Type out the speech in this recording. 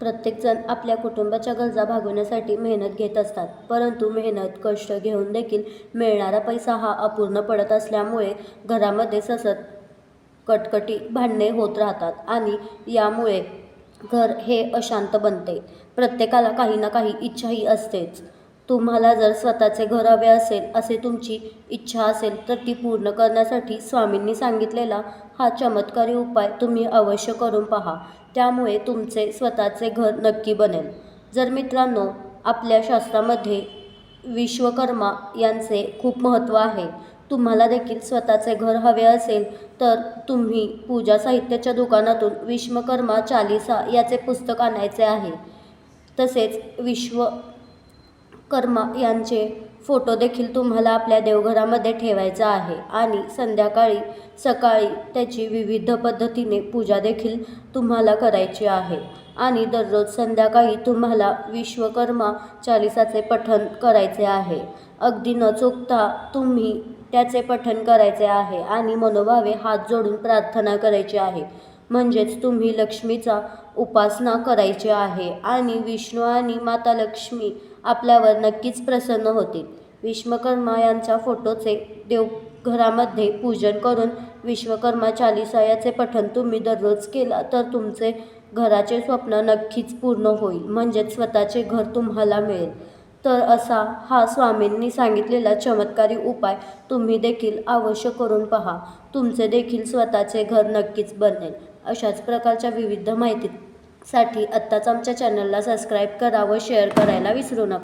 प्रत्येकजण आपल्या कुटुंबाच्या गरजा भागवण्यासाठी मेहनत घेत असतात. परंतु मेहनत कष्ट घेऊन देखील मिळणारा पैसा हा अपूर्ण पडत असल्यामुळे घरामध्ये सतत कटकटी भांडणे होत राहतात आणि यामुळे घर हे अशांत बनते. प्रत्येकाला काही ना काही इच्छाही असतेच. तुम्हाला जर स्वतःचे घर हवे असेल असे तुमची इच्छा असेल तर ती पूर्ण करण्यासाठी स्वामींनी सांगितलेला हा चमत्कारी उपाय तुम्ही अवश्य करून पहा. त्यामुळे तुमचे स्वतःचे घर नक्की बनेल. जर मित्रांनो आपल्या शास्त्रामध्ये विश्वकर्मा यांचे खूप महत्त्व आहे. तुम्हाला देखील स्वतःचे घर हवे असेल तर तुम्ही पूजा साहित्याच्या दुकानातून विश्वकर्मा चालिसा याचे पुस्तक आणायचे आहे. तसेच विश्व कर्म यांचे फोटो देखील तुम्हाला आपल्या देवघरामध्ये ठेवायचा आहे. आणि संध्याकाळी सकाळी त्याची विविध पद्धतीने पूजा देखील तुम्हाला करायची आहे. आणि दररोज संध्याकाळी तुम्हाला विश्वकर्मा चालिसाचे पठण करायचे आहे. अगदी न चुकता तुम्ही त्याचे पठण करायचे आहे आणि मनोभावे हात जोडून प्रार्थना करायची आहे. म्हणजेच तुम्ही लक्ष्मीचा उपासना करायची आहे. आणि विष्णू आणि माता लक्ष्मी आपल्यावर नक्कीच प्रसन्न होतील. विश्वकर्मा यांच्या फोटोचे देवघरामध्ये पूजन करून विश्वकर्मा चालिसा याचे पठण तुम्ही दररोज केला तर तुमचे घराचे स्वप्न नक्कीच पूर्ण होईल. म्हणजेच स्वतःचे घर तुम्हाला मिळेल. तर असा हा स्वामींनी सांगितलेला चमत्कारी उपाय तुम्ही देखील अवश्य करून पहा. तुमचे देखील स्वतःचे घर नक्कीच बनेल. अशाच प्रकारच्या विविध माहितीसाठी आत्ताच आमच्या चॅनलला सबस्क्राईब करा व शेअर करायला विसरू नका.